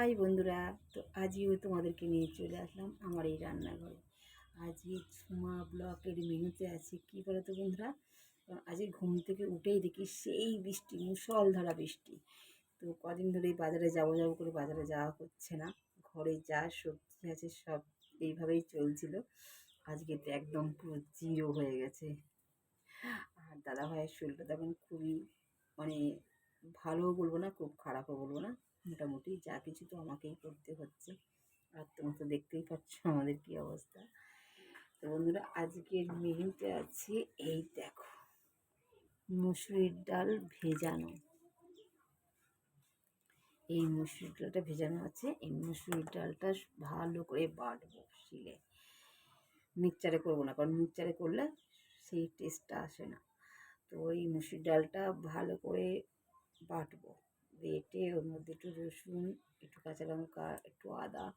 High বন্ধুরা, তো আজও তোমাদেরকে নিয়ে চলে আসলাম আমার এই রান্নাঘরে। আজকে ঝুমা ব্লকের মেনুতে আছে, কী বলো তো বন্ধুরা আজকে ঘুম থেকে উঠেই দেখি সেই বৃষ্টি মুসলধারা বৃষ্টি। তো কদিন ধরেই বাজারে যাব যাব করে বাজারে যাওয়া হচ্ছে না। ঘরে যা সবজি আছে সব এইভাবেই চলছিল। আজকে তো একদম পুরো জিরো হয়ে গেছে। আর দাদা ভাইয়ের শরীরটা তখন খুবই মানে ভালোও বলব না, খুব খারাপও বলব না। মোটামুটি যা কিছু তো আমাকেই করতে হচ্ছে। আর তোমরা তো দেখতেই পাচ্ছ আমাদের কী অবস্থা। তো বন্ধুরা, আজকের মেনুতে আছে এই দেখো, মুসুরির ডাল ভেজানো। এই মুসুরির ডালটা ভেজানো আছে। এই মুসুরির ডালটা ভালো করে বাটবো শিলে। মিক্সচারে করব না, কারণ মিক্সচারে করলে সেই টেস্টটা আসে না। তো ওই মুসুরির ডালটা ভালো করে বাটবো। বেটে ওর মধ্যে একটু রসুন, একটু কাঁচা লঙ্কা, একটু আদা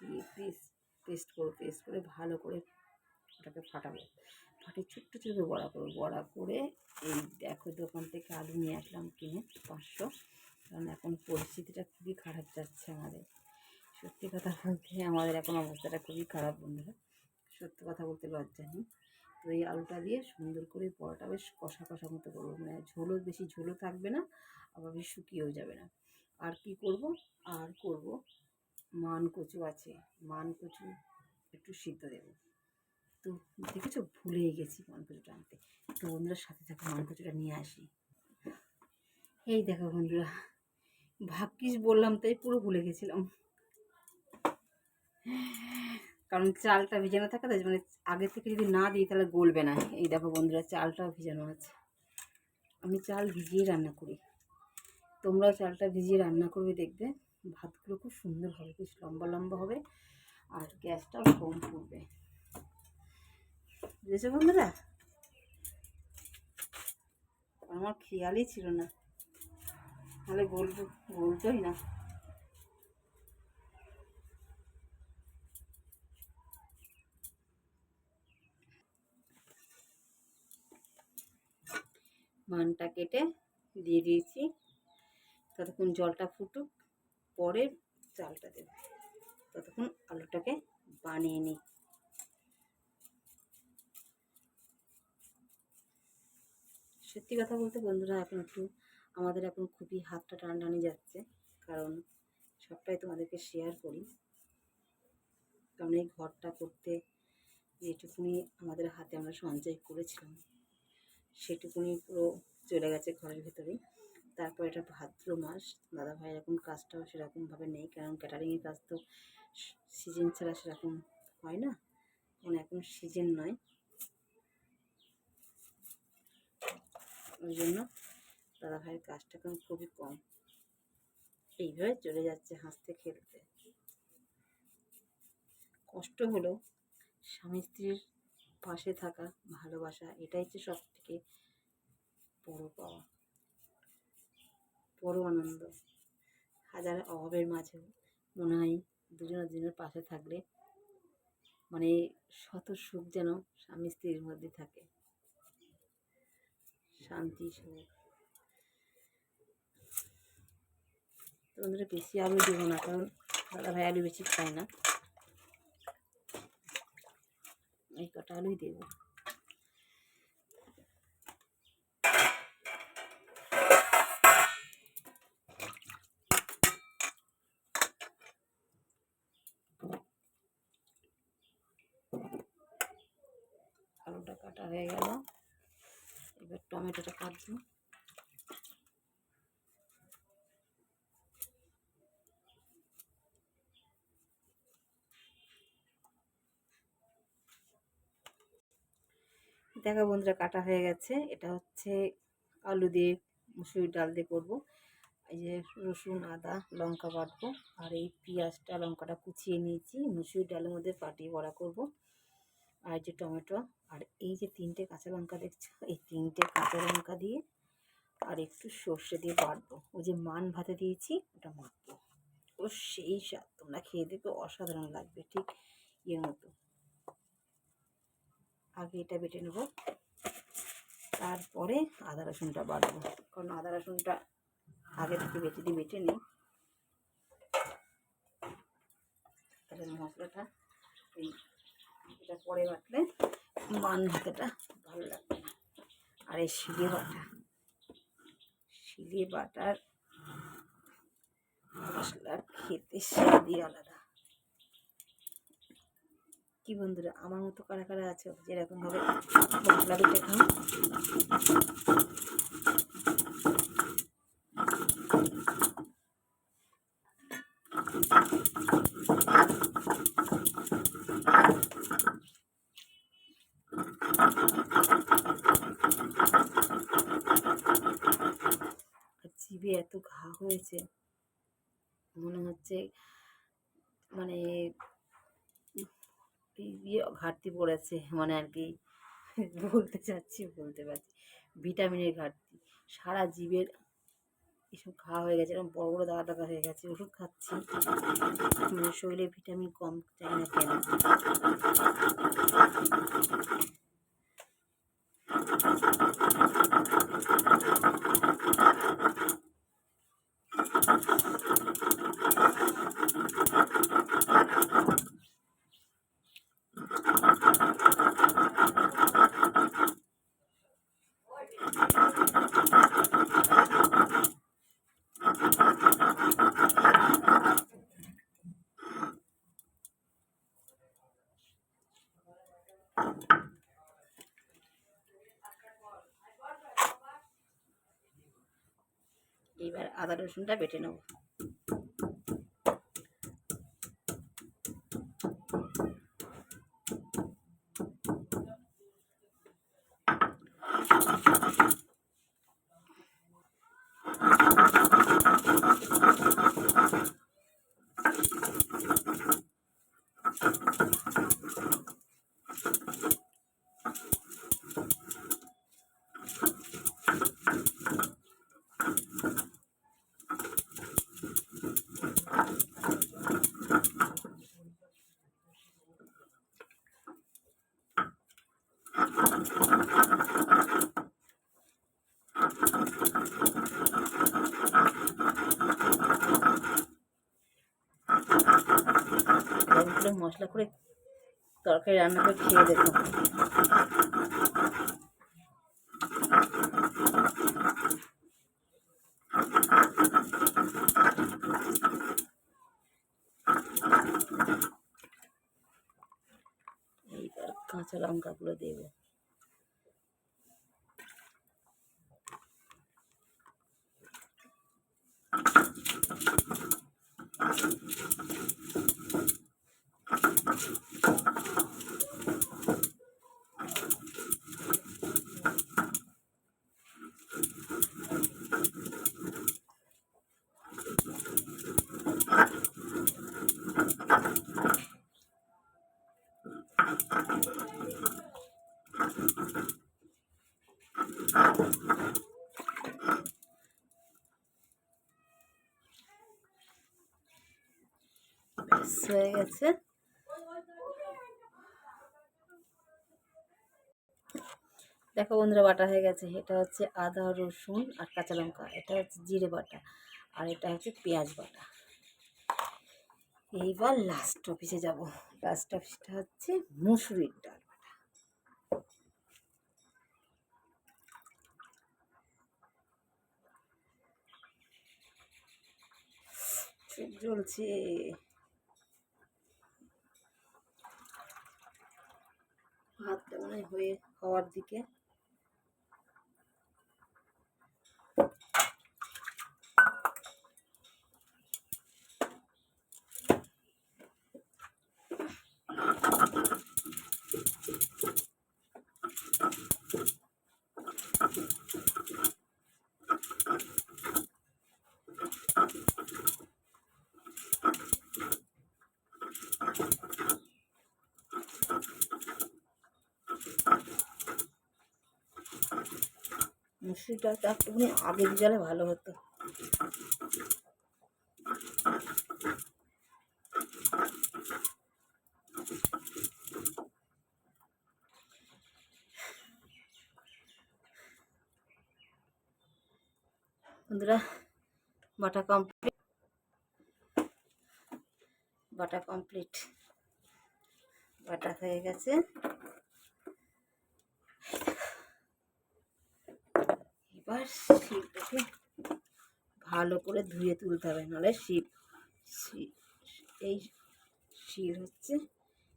দিয়ে পেস্ট পেস্ট করে পেস্ট করে ভালো করে ওটাকে ফাটাবো। ফাটিয়ে ছোট্ট ছোট্ট বড়া করব। বড়া করে এই দেখো দোকান থেকে আলু নিয়ে আসলাম কিনে পাঁচশো। কারণ এখন পরিস্থিতিটা খুবই খারাপ যাচ্ছে আমাদের। সত্যি কথা বলতে আমাদের এখন অবস্থাটা খুবই খারাপ বন্ধুরা। সত্যি কথা বলতে লজ্জা নেই। তো এই আলুটা দিয়ে সুন্দর করে বড়াটা বেশ কষা কষা মতো করব। মানে ঝোলও বেশি ঝোলও থাকবে না, আবার বেশ শুকিয়েও যাবে না। আর কি করব? আর করব মান কচু আছে। মান কচু একটু সিদ্ধ দেব। তো দেখেছ? ভুলেই গেছি মান কচুটা আনতে। তো বন্ধুরা, সাথে থাকা মান কচুটা নিয়ে আসি। এই দেখো বন্ধুরা, ভাগ্যিস বললাম তাই পুরো ভুলে গেছিলাম। কারণ চালটা ভিজানো থাকে তো মানে আগে থেকে যদি না দিই তাহলে গলবে না। এই দেখো বন্ধুরা, চালটাও ভিজানো আছে। আমি চাল ভিজিয়ে রান্না করি। তোমরাও চালটা ভিজিয়ে রান্না করবে, দেখবে ভাতগুলো খুব সুন্দর হবে, বেশ লম্বা লম্বা হবে আর গ্যাসটাও কম পড়বে। বুঝেছ বন্ধুরা? আমার খেয়ালই ছিল না। তাহলে বলব বলতোই না। মানটা কেটে দিয়ে দিয়েছি। ততক্ষণ জলটা ফুটুক, পরে চালটা দেব। ততক্ষণ আলুটাকে বানিয়ে নিই। সত্যি কথা বলতে বন্ধুরা, এখন একটু আমাদের এখন খুবই হাতটা টানটানি যাচ্ছে, কারণ সবটাই তোমাদেরকে শেয়ার করি। কারণ এই ঘরটা করতে যেটুকুনি আমাদের হাতে আমরা সঞ্চয় করেছিলাম। সেটুকুনি পুরো চলে গেছে ঘরের ভেতরেই। তারপর এটা ভাদ্র মাস দাদা ভাই এখন কাজটাও সেরকমভাবে নেই, কারণ ক্যাটারিংয়ের কাজ তো সিজন ছাড়া সেরকম হয় না। মানে এখন সিজন নয়। ওই জন্য দাদা ভাইয়ের কাজটা এখন খুবই কম। এইভাবে চলে যাচ্ছে হাসতে খেলতে। কষ্ট হলো স্বামী স্ত্রীর পাশে থাকা, ভালোবাসা, এটাই হচ্ছে সব থেকে বড় পাওয়া। বড় আনন্দ। হাজার অভাবের মাঝেও মনে হয় দুজনের দুজনের পাশে থাকলে মানে শত সুখ যেন স্বামী স্ত্রীর মধ্যে থাকে। শান্তি, সুখ। তোমাদের বেশি আলু দেবো না, কারণ দাদা ভাই আলু বেশি খায় না। এই কটা আলুই দেবো। আলুটা কাটা হয়ে গেল। এবার টমেটোটা কাটবো। দেখো বন্ধুরা কাটা হয়ে গেছে। এটা হচ্ছে আলু দিয়ে মুসুরির ডাল দিয়ে করব। এই যে রসুন, আদা, লঙ্কা বাটবো আর এই পেঁয়াজটা, লঙ্কাটা কুচিয়ে নিয়েছি। মুসুরির ডালের মধ্যে পাটিয়ে বড়া করব। আর যে টমেটো আর এই যে তিনটে কাঁচা লঙ্কা দেখছ? এই তিনটে কাঁচা লঙ্কা দিয়ে আর একটু সর্ষে দিয়ে বাটবো। ওই যে মান ভাতে দিয়েছি, ওটা মাখবো। ও সেই স্বাদ। তোমরা খেয়ে দেখবে, অসাধারণ লাগবে ঠিক ইয়ের মতো। আগে এটা বেটে নেব। তারপরে আদা রসুনটা বাটবো। কারণ আদা রসুনটা আগে থেকে বেটে দিয়ে বেটে নিই মশলাটা এই এটা পরে বাটলে মান হাতেটা ভালো লাগবে আর এই শিলে বাটা, শিলে বাটার মশলা খেতে স্বাদই আলাদা। কি বন্ধুরা, আমার মতো কারা কারা আছে? যেরকমভাবে মশলা বেটে খাও। জিভে এত ঘা হয়েছে, মনে হচ্ছে মানে ইয়ে ঘাটতি পড়েছে মানে আর কি বলতে চাচ্ছি, বলতে পারছি। ভিটামিনের ঘাটতি, সারা জীবের এসব খাওয়া হয়ে গেছে, এরকম বড় বড় দাগা দাগা হয়ে গেছে, ওষুধ খাচ্ছি। মানে শরীরে ভিটামিন কম চাই না কেন? এইবার আদা রসুনটা বেটে নেব। মশলা করে তরকারি রান্না করে খেয়ে দেবো কাঁচা লঙ্কাগুলো দেবো। ব্যাস হয়ে গেছে দেখো বন্ধুরা, বাটা হয়ে গেছে। এটা হচ্ছে আদা, রসুন আর কাঁচা লঙ্কা। এটা হচ্ছে জিরে বাটা আর এটা হচ্ছে পেঁয়াজ বাটা। এইবার লাস্ট অফিসে যাব। লাস্ট অফিসটা হচ্ছে মুসুরির ডাল জ্বলছে। ভাতটা মানে হয়ে হওয়ার দিকে। ডালটা একটুখানি আগে দিলে ভালো হতো। বাটা কমপ্লিট বাটা কমপ্লিট বাটা হয়ে গেছে। এবার শিলটাকে ভালো করে ধুয়ে তুলতে হবে, নাহলে শিব এই শিল হচ্ছে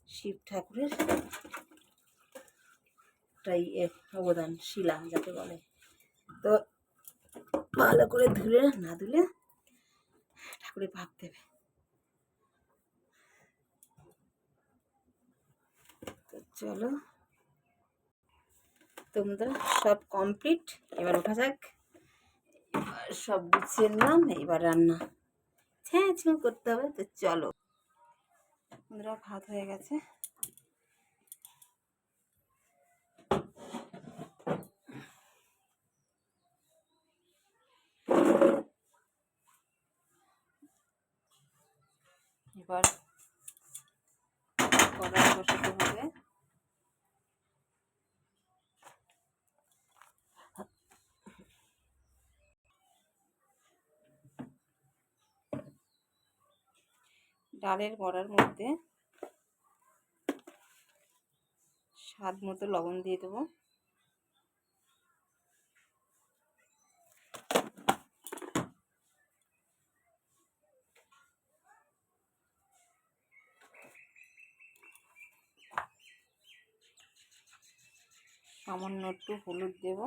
শিব ঠাকুরের তাই অবদান, শিলা যাকে বলে। তো ভালো করে ধুলে, না ধুলে ঠাকুরে ভাব দেবে। তো চলো তোমরা সব কমপ্লিট এবার ওঠা যাক। এবার সব গুছিয়ে নিলাম, এবার রান্না। হ্যাঁ ছিল করতে হবে, তো চলো। বন্ধুরা, ভাত হয়ে গেছে। এবার ডালের বড়ার মধ্যে স্বাদ মতো লবণ দিয়ে দেবো। সামান্য একটু হলুদ দেব।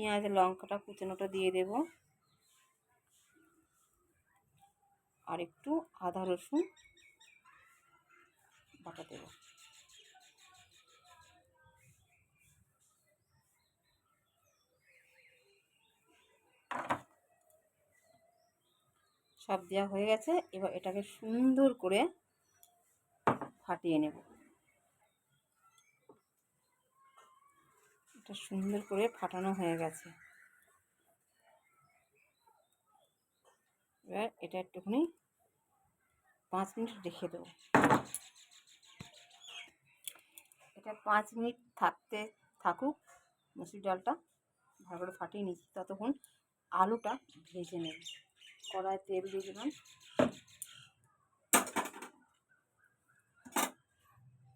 পেঁয়াজ, লঙ্কাটা কুচানোটা দিয়ে দেব। আর একটু আদা, রসুন বাটা দেব। সব দেওয়া হয়ে গেছে। এবার এটাকে সুন্দর করে ফাটিয়ে নেব। এটা সুন্দর করে ফাটানো হয়ে গেছে। এবার এটা একটুখানি পাঁচ মিনিট রেখে দেবো। এটা পাঁচ মিনিট থাকতে থাকুক, মুসুর ডালটা ভালো করে ফাটিয়ে নিচ্ছি। ততক্ষণ আলুটা ভেজে নেব। কড়ায় তেল দিয়ে দিলাম।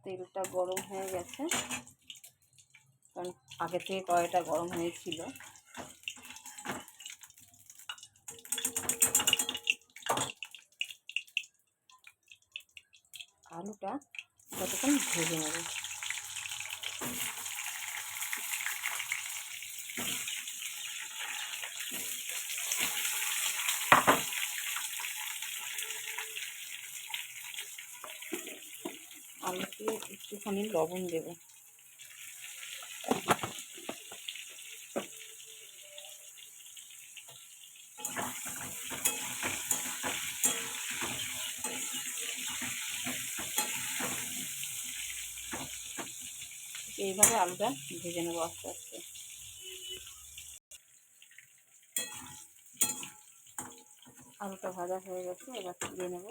তেলটা গরম হয়ে গেছে। কারণ আগে থেকে কড়াইটা গরম হয়েছিল। আলুটা যতক্ষণ ভেজে নেব। আলুতে একটুখানি লবণ দেবো। এইভাবে আলুটা ভেজে নেব আস্তে আস্তে। আলুটা ভাজা হয়ে গেছে, এবার তুলে নেব।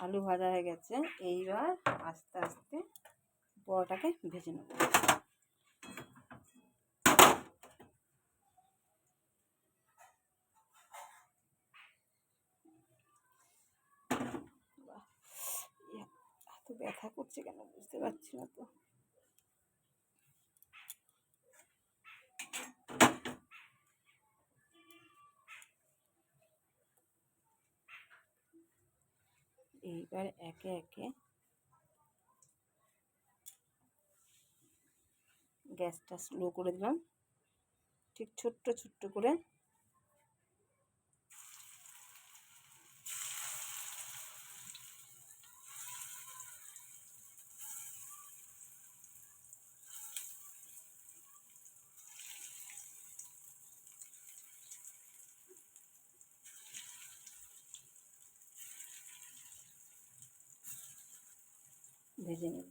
আলু ভাজা হয়ে গেছে, এইবার আস্তে আস্তে বড়াটাকে ভেজে নেব এত করছে কেন? বুঝতে পারছি না তো। এইবার একে একে গ্যাসটা স্লো করে দিলাম। ঠিক ছোট্ট ছোট্ট করে ভেজে নেব।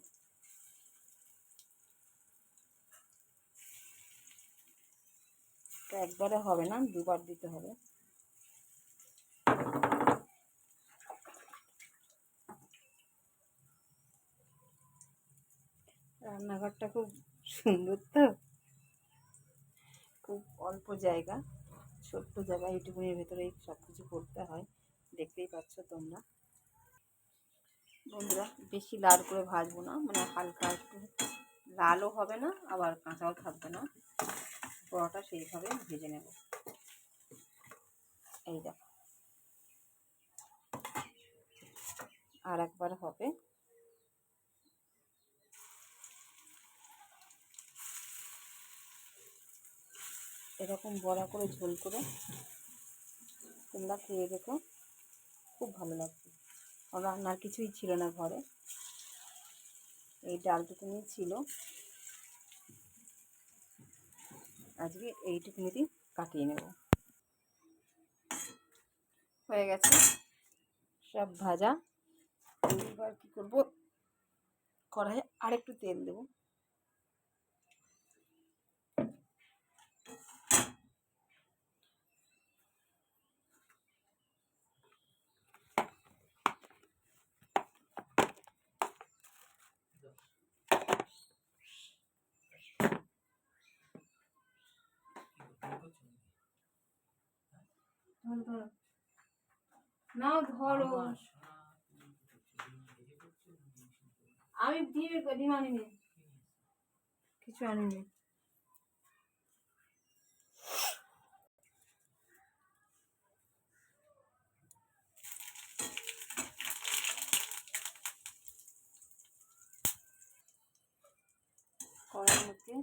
একবারে হবে না, দুবার দিতে হবে। রান্নাঘরটা খুব সুন্দর তো, খুব অল্প জায়গা, ছোট্ট জায়গা, এইটুকুনির ভেতরেই সব কিছু করতে হয়। দেখতেই পাচ্ছ তোমরা। বন্ধুরা, বেশি লাল করে ভাজবো না মানে হালকা একটু লালও হবে না, আবার কাঁচাও থাকবে না। বড়াটা সেইভাবে ভেজে নেব। এই দেখো। আর একবার হবে। এরকম বড়া করে ঝোল করে তোমরা খেয়ে দেখো, খুব ভালো লাগবে। রান্নার কিছুই ছিল না ঘরে। এই ডালটুকুনি ছিল। আজকে এইটুকুনিতেই কাটিয়ে নেব। হয়ে গেছে। সব ভাজা। এবার কী করব? কড়াইয়ে আরেকটু তেল দেবো। না ধরো। আমি দিয়ে ডিম আনিনি। কিছু আনিনি। কড়ার মধ্যে।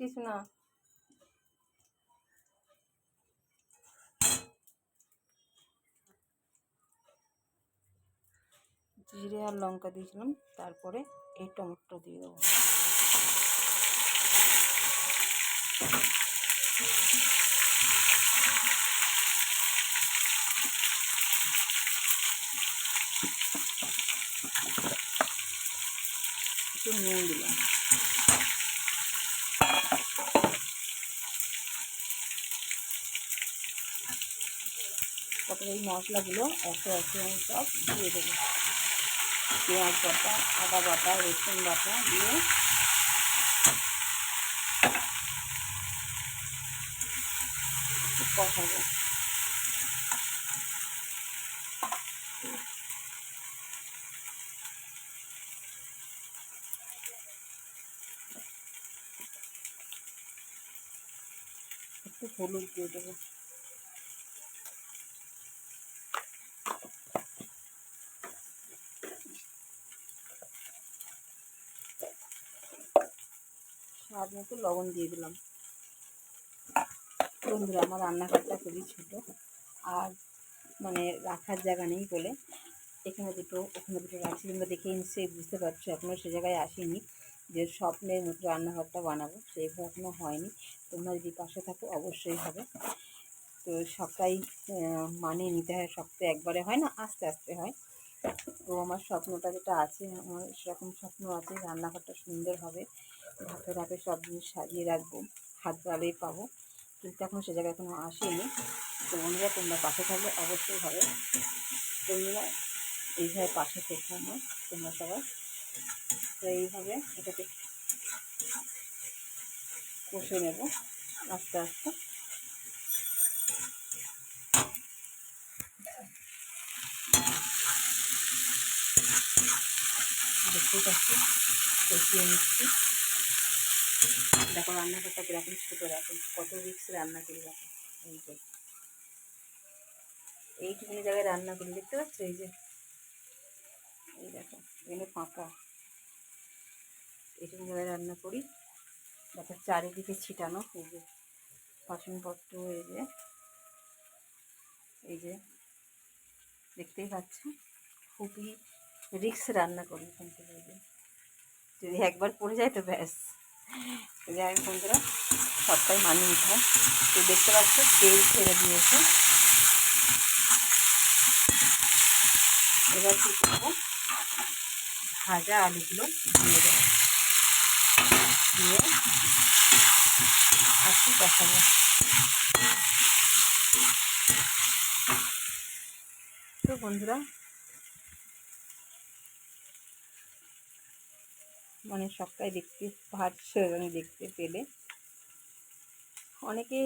কিছু না। জিরে আর লঙ্কা দিয়েছিলাম, তারপরে এই টমেটো দিয়ে দেবো। একটু নুন দিলাম। তারপরে এই মশলাগুলো একে একে সব দিয়ে দেবো। পেঁয়াজ বাটা আদা বাটা রসুন বাটা দিয়ে কষাবো। একটু হলুদ দিয়ে দেবো। স্বাদ মতো লবণ দিয়ে দিলাম। বন্ধুরা, আমার রান্নাঘরটা খুবই ছোট আর মানে রাখার জায়গা নেই বলে এখানে দুটো, ওখানে দুটো রাখছি তোমরা দেখে নিশ্চয়ই বুঝতে পারছ এখনও সে জায়গায় আসিনি যে স্বপ্নের মতো রান্নাঘরটা বানাবো। সেইভাবে এখনও হয়নি। তোমরা যদি পাশে থাকো, অবশ্যই হবে। তো সবটাই মানিয়ে নিতে হয়। সব তো একবারে হয় না, আস্তে আস্তে হয়। তো আমার স্বপ্নটা যেটা আছে, আমার সেরকম স্বপ্ন আছে, রান্নাঘরটা সুন্দর হবে। ধাপে ধাপে সব জিনিস সাজিয়ে রাখব, হাত বাড়িয়ে পাবো। কিন্তু এখন সে জায়গায় এখনও আসেনি। তো বন্ধুরা, তোমরা পাশে থাকলে অবশ্যই হবে। তোমরা এইভাবে পাশে থেকে আমার তোমরা সবাই। তো এইভাবে এটাকে কষে নেব, আস্তে আস্তে। দেখতেই পাচ্ছি, কষিয়ে নিচ্ছি। দেখো, রান্নাঘরটা কীরকম ছোটো দেখো, কত রিক্স রান্না করি দেখো, এই যে। এইটুকুনি জায়গায় রান্না করি, দেখতে পাচ্ছ? এই যে। এই দেখো এখানে ফাঁকা। এইটুকু জায়গায় রান্না করি। দেখো, চারিদিকে ছিটানো, এই যে। বাসনপত্র, এই যে। এই যে। দেখতেই পাচ্ছ? খুবই রিক্স রান্না করি এখান থেকে যদি একবার পড়ে যায় তো ব্যাস। যাই বন্ধুরা, সবটাই মানিয়ে নিতে তো দেখতে পাচ্ছ, তেল ছেড়ে দিয়েছে। এবার কী করব? ভাজা আলুগুলো দিয়ে দেবো। দিয়ে একটু দেখাবো তো বন্ধুরা মানে সবটাই দেখতে পাচ্ছ এবং দেখতে পেলে। অনেকে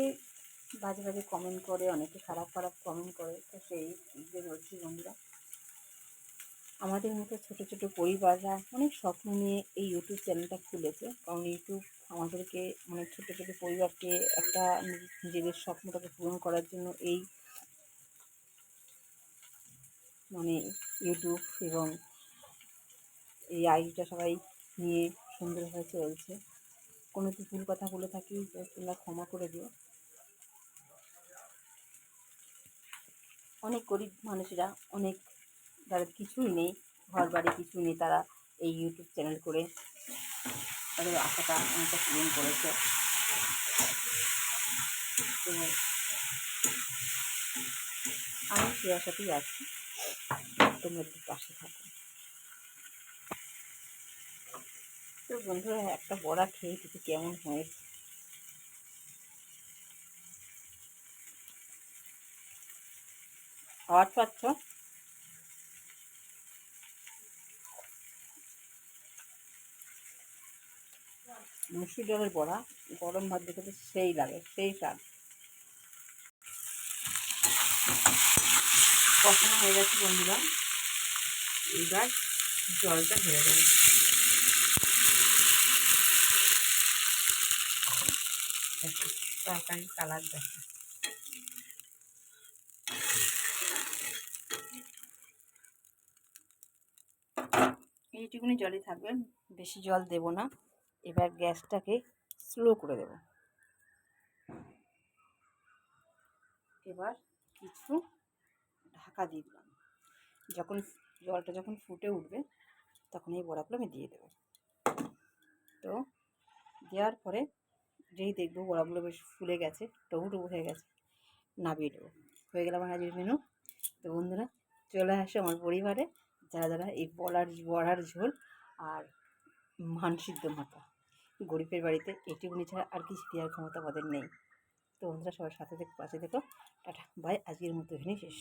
বাজে বাজে কমেন্ট করে, অনেকে খারাপ খারাপ কমেন্ট করে, তো সেই যে বলছি বন্ধুরা। আমাদের মতো ছোট ছোট পরিবাররা অনেক স্বপ্ন নিয়ে এই ইউটিউব চ্যানেলটা খুলেছে। কারণ ইউটিউব আমাদেরকে মানে ছোট ছোট পরিবারকে একটা নিজেদের স্বপ্নটাকে পূরণ করার জন্য এই মানে ইউটিউব এবং এই আইডিটা সবাই নিয়ে সুন্দরভাবে চলছে। কোনো কিছু ভুল কথা বলে থাকি তো তোমরা ক্ষমা করে দিও। অনেক গরিব মানুষেরা, অনেক যাদের কিছুই নেই ঘর বাড়ি কিছু নেই, তারা এই ইউটিউব চ্যানেল করে তাদের আশাটা অনেকটা পূরণ করেছে। তো আমি সে আশাতেই আছি। তোমরা একটু পাশে থাকো। তো বন্ধুরা, একটা বড়া খেয়ে দেখি কেমন হয়েছে আওয়াজ পাচ্ছ মুসুর ডালের বড়া, গরম ভাত দেখে সেই লাগে, সেই স্বাদ। কষানো হয়ে গেছে বন্ধুরা। এইবার জলটা ঢেলে দেবো। দেখো তরকারি কালার দেখো। এইটুকুনি জলই থাকবে, বেশি জল দেব না। এবার গ্যাসটাকে স্লো করে দেব। এবার কিছু ঢাকা দিয়ে দিলাম। যখন জলটা যখন ফুটে উঠবে, তখন এই বড়াগুলো আমি দিয়ে দেবো। তো দেওয়ার পরে দেখব বড়াগুলো বেশ ফুলে গেছে টবু টবু হয়ে গেছে নামিয়ে দেবো হয়ে গেল আমার আজকের মেনু। তো বন্ধুরা, চলে আসে আমার পরিবারে, যারা যারা এই বলার, বড়ার ঝোল আর মান সিদ্ধ মাথা। গরিবের বাড়িতে এটুকুনি ছাড়া আর কিছু দেওয়ার ক্ষমতা আমাদের নেই। তো বন্ধুরা, সবার সাথে থেকে, পাশে দেখো টাটা, বাই। আজকের মতো এখানেই শেষ।